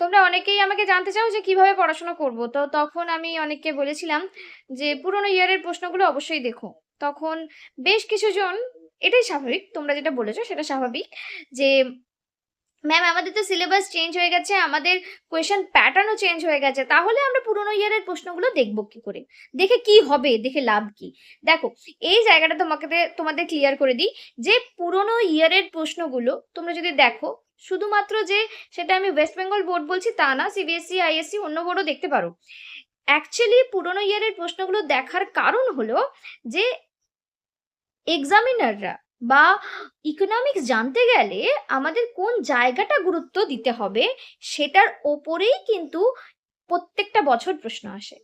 তোমরা অনেকেই আমাকে জানতে চাও যে কীভাবে পড়াশোনা করব। তো তখন আমি অনেককে বলেছিলাম যে পুরনো ইয়ারের প্রশ্নগুলো অবশ্যই দেখো। তখন বেশ কিছুজন, এটাই স্বাভাবিক, তোমরা যেটা বলেছ সেটা স্বাভাবিক যে ম্যাম আমাদের তো সিলেবাস চেঞ্জ হয়ে গেছে, আমাদের কোয়েশ্চেন প্যাটার্নও চেঞ্জ হয়ে গেছে। তাহলে আমরা পুরোনো ইয়ারের প্রশ্নগুলো দেখব কি করে? দেখে কি হবে, দেখে লাভ কি? দেখো, এই জায়গাটা তোমাকে, তোমাদের ক্লিয়ার করে দিই যে পুরোনো ইয়ারের প্রশ্নগুলো তোমরা যদি দেখো, শুধুমাত্র যে সেটা আমি ওয়েস্ট বেঙ্গল বোর্ড বলছি তা না সিবিএসসি আইএসসি অন্য বোর্ডও দেখতে পারো। অ্যাকচুয়ালি পুরোনো ইয়ারের প্রশ্নগুলো দেখার কারণ হলো যে এক্সামিনাররা বা ইকোনমিক্স জানতে গেলে আমাদের কোন জায়গাটা গুরুত্ব দিতে হবে সেটার ওপরেই কিন্তু প্রত্যেকটা বছর প্রশ্ন আসে।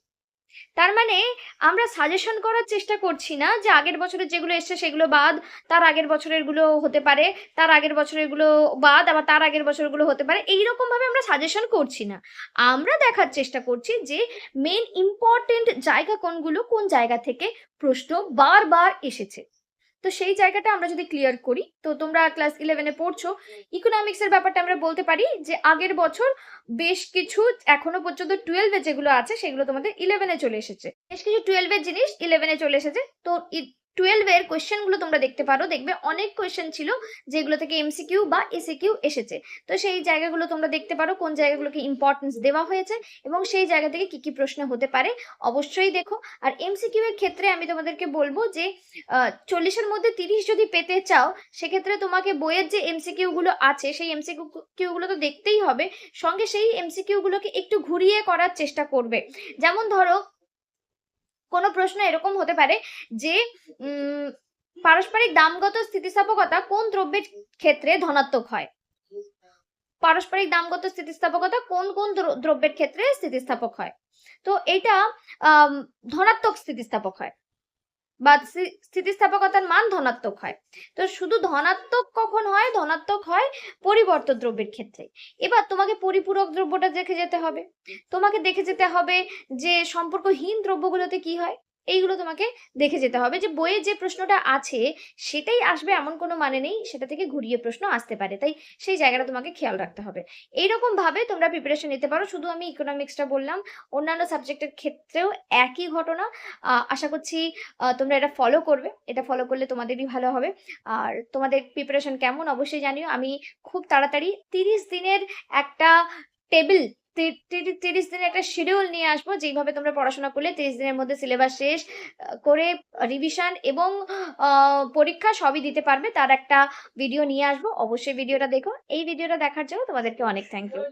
তার মানে আমরা সাজেশন করার চেষ্টা করছি না যে আগের বছরের যেগুলো এসছে সেগুলো বাদ, তার আগের বছরেরগুলো হতে পারে, তার আগের বছরেরগুলো বাদ, আবার তার আগের বছরগুলো হতে পারে এইরকম ভাবে আমরা সাজেশন করছি না। আমরা দেখার চেষ্টা করছি যে মেন ইম্পর্টেন্ট জায়গা কোনগুলো, কোন জায়গা থেকে প্রশ্ন বারবার এসেছে। তো সেই জায়গাটা আমরা যদি ক্লিয়ার করি, তো তোমরা ক্লাস ইলেভেনে পড়ছো। ইকোনমিক্সের ব্যাপারটা আমরা বলতে পারি যে আগের বছর বেশ কিছু এখনও পর্যন্ত টুয়েলভে যেগুলো আছে, সেগুলো তোমাদের ইলেভেনে চলে এসেছে। বেশ কিছু টুয়েলভের জিনিস ইলেভেনে চলে এসেছে। তো টুয়েলভের কোয়েশ্চেনগুলো তোমরা দেখতে পারো। দেখবে অনেক কোয়েশ্চেন ছিল যেগুলো থেকে এমসিকিউ বা এসিকিউ এসেছে। তো সেই জায়গাগুলো তোমরা দেখতে পারো, কোন জায়গাগুলোকে ইম্পর্টেন্স দেওয়া হয়েছে এবং সেই জায়গা থেকে কি কি প্রশ্ন হতে পারে অবশ্যই দেখো। আর এমসিকিউ এর ক্ষেত্রে আমি তোমাদেরকে বলব যে চল্লিশের মধ্যে তিরিশ যদি পেতে চাও, সেক্ষেত্রে তোমাকে বইয়ের যে এমসিকিউ গুলো আছে, সেই এমসিকিউ গুলো তো দেখতেই হবে। সঙ্গে সেই এমসিকিউ গুলোকে একটু ঘুরিয়ে করার চেষ্টা করবে। যেমন ধরো কোনো প্রশ্ন এরকম হতে পারে যে পারস্পরিক দামগত স্থিতিস্থাপকতা কোন দ্রব্যের ক্ষেত্রে ধনাত্মক হয়? পারস্পরিক দামগত স্থিতিস্থাপকতা কোন কোন দ্রব্যের ক্ষেত্রে স্থিতিস্থাপক হয়? তো এটা ধনাত্মক স্থিতিস্থাপক হয়। বা স্থি- স্থিতিস্থাপকতার মান ধনাত্মক হয়। তো শুধু ধনাত্মক কখন হয়? ধনাত্মক হয় পরিবর্ত দ্রব্যের ক্ষেত্রে। এবার তোমাকে পরিপূরক দ্রব্যটা দেখে যেতে হবে। তোমাকে দেখে যেতে হবে যে সম্পর্কহীন দ্রব্যগুলোতে কি হয়? এইগুলো তোমাকে দেখে যেতে হবে যে বইয়ে যে প্রশ্নটা আছে, সেটাই আসবে এমন কোনো মানে নেই, সেটা থেকে ঘুরিয়ে প্রশ্ন আসতে পারে। তাই সেই জায়গাটা তোমাকে খেয়াল রাখতে হবে। এইরকম ভাবে তোমরা প্রিপারেশন নিতে পারো। শুধু আমি ইকোনমিক্সটা বললাম, অন্যান্য সাবজেক্টের ক্ষেত্রেও একই ঘটনা। আশা করছি তোমরা এটা ফলো করবে। এটা ফলো করলে তোমাদেরই ভালো হবে। আর তোমাদের প্রিপারেশন কেমন অবশ্যই জানিও। আমি খুব তাড়াতাড়ি তিরিশ দিনের একটা টেবিল তিরিশ দিনের একটা শিডিউল নিয়ে আসব, যেইভাবে তোমরা পড়াশোনা করলে তিরিশ দিনের মধ্যে সিলেবাস শেষ করে রিভিশন এবং পরীক্ষা সবই দিতে পারবে, তার একটা ভিডিও নিয়ে আসব। অবশ্যই ভিডিওটা দেখো। এই ভিডিওটা দেখার জন্য তোমাদেরকে অনেক থ্যাংক ইউ